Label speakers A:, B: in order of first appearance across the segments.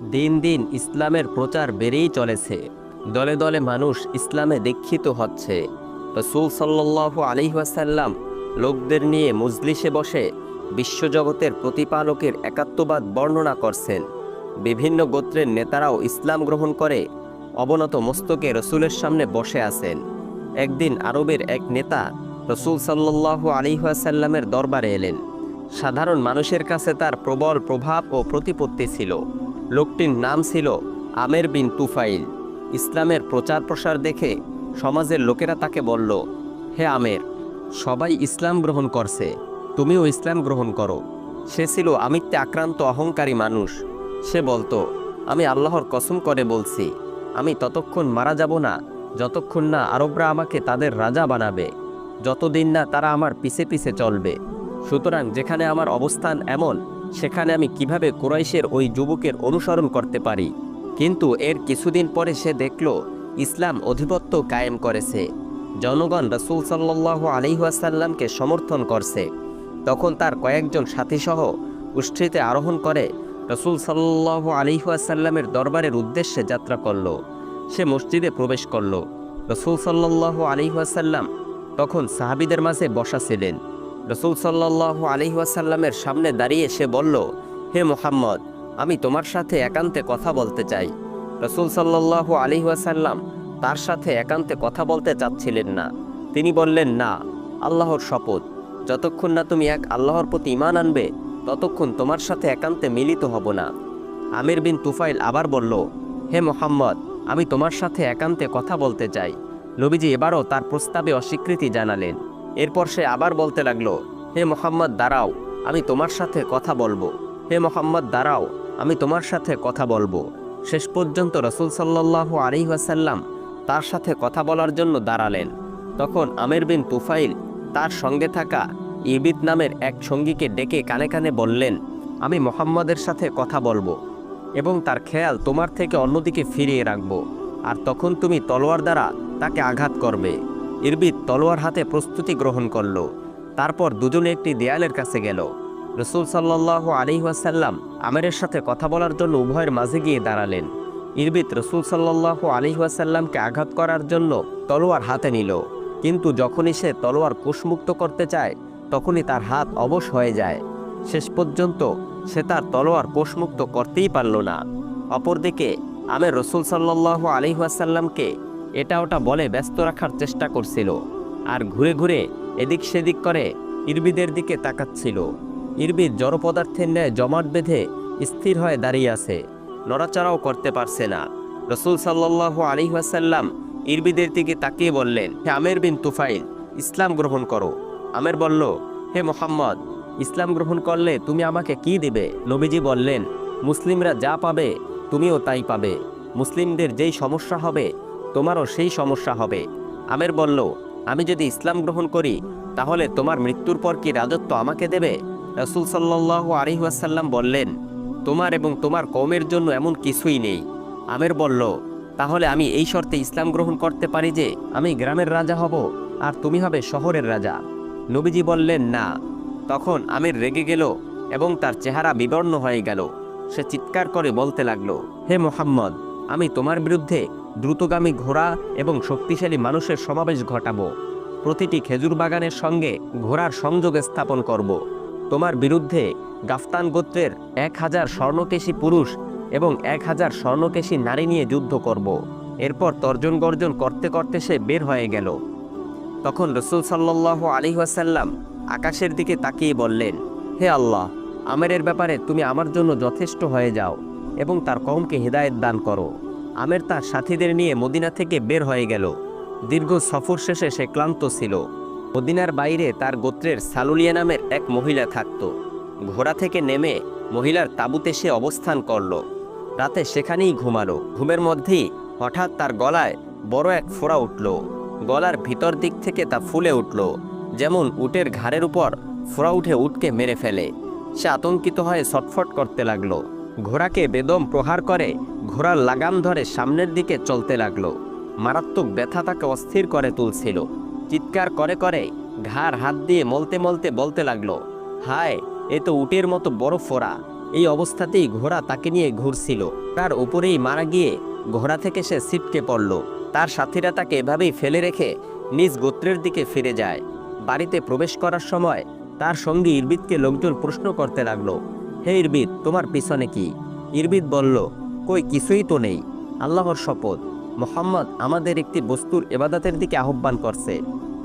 A: দিন দিন ইসলামের প্রচার বেড়েই চলেছে। দলে দলে মানুষ ইসলামে দীক্ষিত হচ্ছে। রসুল সাল্লাহ আলিহাসাল্লাম লোকদের নিয়ে মজলিসে বসে বিশ্বজগতের প্রতিপালকের একাত্মবাদ বর্ণনা করছেন। বিভিন্ন গোত্রের নেতারাও ইসলাম গ্রহণ করে অবনত মস্তকে রসুলের সামনে বসে আছেন। একদিন আরবের এক নেতা রসুল সাল্লাহ আলিহাসাল্লামের দরবারে এলেন। সাধারণ মানুষের কাছে তার প্রবল প্রভাব ও প্রতিপত্তি ছিল। লোকটির নাম ছিল আমের বিন তুফাইল। ইসলামের প্রচার প্রসার দেখে সমাজের লোকেরা তাকে বলল, হে আমের, সবাই ইসলাম গ্রহণ করছে, তুমিও ইসলাম গ্রহণ করো। সে ছিল আমিত্বে আক্রান্ত অহংকারী মানুষ। সে বলতো, আমি আল্লাহর কসম করে বলছি, আমি ততক্ষণ মারা যাব না, যতক্ষণ না আরবরা আমাকে তাদের রাজা বানাবে, যতদিন না তারা আমার পিছে পিছে চলবে। সুতরাং যেখানে আমার অবস্থান এমন সেখানে আমি কীভাবে কুরাইশের ওই যুবকের অনুসরণ করতে পারি? কিন্তু এর কিছুদিন পরে সে দেখল, ইসলাম অধিপত্য কায়েম করেছে। জনগণ রসুল সাল্লাহ আলিহাসাল্লামকে সমর্থন করছে। তখন তার কয়েকজন সাথীসহ উষ্ঠিতে আরোহণ করে রসুল সাল্লাহ আলিহাসাল্লামের দরবারের উদ্দেশ্যে যাত্রা করল। সে মসজিদে প্রবেশ করল। রসুল সাল্লাহ আলিহাসাল্লাম তখন সাহাবিদের মাঝে বসা ছিলেন। রসুল সাল্লাহ আলিহাসাল্লামের সামনে দাঁড়িয়ে সে বলল, হে মোহাম্মদ, আমি তোমার সাথে একান্তে কথা বলতে চাই। রসুল সাল্লাহ আলিহাসাল্লাম তার সাথে একান্তে কথা বলতে চাচ্ছিলেন না। তিনি বললেন, না, আল্লাহর শপথ। যতক্ষণ না তুমি এক আল্লাহর প্রতি ইমান আনবে, ততক্ষণ তোমার সাথে একান্তে মিলিত হব না। আমির বিন তুফাইল আবার বলল, হে মোহাম্মদ, আমি তোমার সাথে একান্তে কথা বলতে চাই। নবীজি এবারও তার প্রস্তাবে অস্বীকৃতি জানালেন। এরপর সে আবার বলতে লাগল, হে মোহাম্মদ, দাঁড়াও, আমি তোমার সাথে কথা বলব। হে মোহাম্মদ, দাঁড়াও, আমি তোমার সাথে কথা বলব। শেষ পর্যন্ত রসুল সাল্লাহ আলিহাসাল্লাম তার সাথে কথা বলার জন্য দাঁড়ালেন। তখন আমের বিন তুফাইল তার সঙ্গে থাকা ইবিদ নামের এক সঙ্গীকে ডেকে কানে কানে বললেন, আমি মোহাম্মদের সাথে কথা বলব এবং তার খেয়াল তোমার থেকে অন্যদিকে ফিরিয়ে রাখব। আর তখন তুমি তলোয়ার দ্বারা তাকে আঘাত করবে। ইরবিদ তলোয়ার হাতে প্রস্তুতি গ্রহণ করল। তারপর দুজনে একটি দেয়ালের কাছে গেল। রসুল সাল্লাহ আলিহাসাল্লাম আমেরের সাথে কথা বলার জন্য উভয়ের মাঝে গিয়ে দাঁড়ালেন। ইরবিত রসুল সাল্লাহ আলিহাসাল্লামকে আঘাত করার জন্য তলোয়ার হাতে নিল। কিন্তু যখনই সে তলোয়ার কুশমুক্ত করতে চায়, তখনই তার হাত অবশ হয়ে যায়। শেষ পর্যন্ত সে তার তলোয়ার কোষমুক্ত করতেই পারল না। অপরদিকে আমের রসুল সাল্লাহ আলিহাসাল্লামকে এটা ওটা বলে ব্যস্ত রাখার চেষ্টা করছিল। আর ঘুরে ঘুরে এদিক সেদিক করে ইরবিদের দিকে তাকাচ্ছিল। ইরবিদ জড় পদার্থের ন্যায় জমাট বেঁধে স্থির হয়ে দাঁড়িয়ে আছে। নড়াচড়াও করতে পারছে না। রসুল সাল্লাহ আলিহাসাল্লাম ইরবিদের দিকে তাকিয়ে বললেন, হে আমের বিন তুফাইল, ইসলাম গ্রহণ করো। আমের বলল, হে মোহাম্মদ, ইসলাম গ্রহণ করলে তুমি আমাকে কি দিবে? নবীজি বললেন, মুসলিমরা যা পাবে, তুমিও তাই পাবে। মুসলিমদের যেই সমস্যা হবে তোমারও সেই সমস্যা হবে। আমের বলল, আমি যদি ইসলাম গ্রহণ করি, তাহলে তোমার মৃত্যুর পর কি রাজত্ব আমাকে দেবে? রসুল সাল্লাহ আলিহাসাল্লাম বললেন, তোমার এবং তোমার কমের জন্য এমন কিছুই নেই। আমের বলল, তাহলে আমি এই শর্তে ইসলাম গ্রহণ করতে পারি যে, আমি গ্রামের রাজা হব, আর তুমি হবে শহরের রাজা। নবীজি বললেন, না। তখন আমির রেগে গেল এবং তার চেহারা বিবর্ণ হয়ে গেল। সে চিৎকার করে বলতে লাগল, হে মোহাম্মদ, আমি তোমার বিরুদ্ধে দ্রুতগামী ঘোড়া এবং শক্তিশালী মানুষের সমাবেশ ঘটাবো প্রতিটি খেজুর বাগানের সঙ্গে ঘোড়ার সংযোগ স্থাপন করব। তোমার বিরুদ্ধে গাফতান গোত্রের এক হাজার স্বর্ণকেশী পুরুষ এবং এক হাজার স্বর্ণকেশী নারী নিয়ে যুদ্ধ করব। এরপর তর্জন গর্জন করতে করতে সে বের হয়ে গেল তখন রসুল সাল্লাহ আলিহাসাল্লাম আকাশের দিকে তাকিয়ে বললেন, হে আল্লাহ, আমেরের ব্যাপারে তুমি আমার জন্য যথেষ্ট হয়ে যাও এবং তার কমকে হৃদায়ত দান করো আমের তার সাথীদের নিয়ে মদিনা থেকে বের হয়ে গেল। দীর্ঘ সফর শেষে সে ক্লান্ত ছিল। মদিনার বাইরে তার গোত্রের সালুলিয়া নামের এক মহিলা থাকত। ঘোড়া থেকে নেমে মহিলার তাঁবুতে সে অবস্থান করল। রাতে সেখানেই ঘুমালো। ঘুমের মধ্যেই হঠাৎ তার গলায় বড় এক ফোড়া উঠল। গলার ভিতর দিক থেকে তা ফুলে উঠল। যেমন উটের ঘাড়ের উপর ফোড়া উঠে উটকে মেরে ফেলে। সে আতঙ্কিত হয়ে ছটফট করতে লাগল। ঘোড়াকে বেদম প্রহার করে, ঘোড়ার লাগাম ধরে সামনের দিকে চলতে লাগল। মারাত্মক ব্যথা তাকে অস্থির করে তুলছিল। চিৎকার করে করে ঘাড় হাত দিয়ে মলতে মলতে বলতে লাগল, হায়, এ তো উটের মতো বড় ফোড়া। এই অবস্থাতেই ঘোড়া তাকে নিয়ে ঘুরছিল। তার উপরেই মারা গিয়ে ঘোড়া থেকে সে ছিটকে পড়ল। তার সাথীরা তাকে এভাবেই ফেলে রেখে নিজ গোত্রের দিকে ফিরে যায়। বাড়িতে প্রবেশ করার সময় তার সঙ্গে ইরবিদকে লোকজন প্রশ্ন করতে লাগল হে ইরবিদ, তোমার পিছনে কি? ইরবিদ বলল, কই, কিছুই তো নেই। আল্লাহর শপথ। মোহাম্মদ আমাদের একটি বস্তুর এবাদাতের দিকে আহ্বান করছে।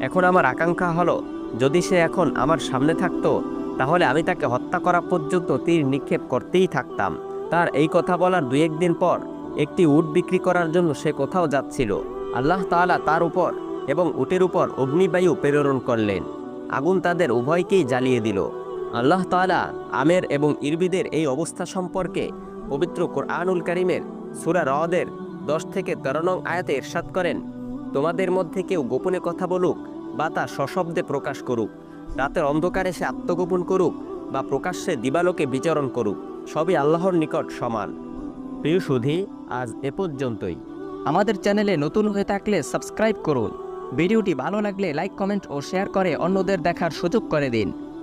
A: এখন আমার আকাঙ্ক্ষা হলো, যদি সে এখন আমার সামনে থাকতো, তাহলে আমি তাকে হত্যা করা পর্যন্ত তীর নিক্ষেপ করতেই থাকতাম। তার এই কথা বলার দুই একদিন পর, একটি উট বিক্রি করার জন্য সে কোথাও যাচ্ছিল। আল্লাহ তাআলা তার উপর এবং উটের উপর অগ্নিবায়ু প্রেরণ করলেন। আগুন তাদের উভয়কেই জ্বালিয়ে দিল। আল্লাহ তাআলা আমের এবং ইরবিদের এই অবস্থা সম্পর্কে পবিত্র কোরআনুল করিমের সুরা রদের দশ থেকে তেরো নং আয়াতে ইরশাদ করেন, তোমাদের মধ্যে কেউ গোপনে কথা বলুক বা তা সশব্দে প্রকাশ করুক, রাতের অন্ধকারে সে আত্মগোপন করুক বা প্রকাশ্যে দিবালোকে বিচরণ করুক, সবই আল্লাহর নিকট সমান। প্রিয় সুধি, আজ এ পর্যন্তই।
B: আমাদের চ্যানেলে নতুন হয়ে থাকলে সাবস্ক্রাইব করুন। ভিডিওটি ভালো লাগলে লাইক, কমেন্ট ও শেয়ার করে অন্যদের দেখার সুযোগ করে দিন।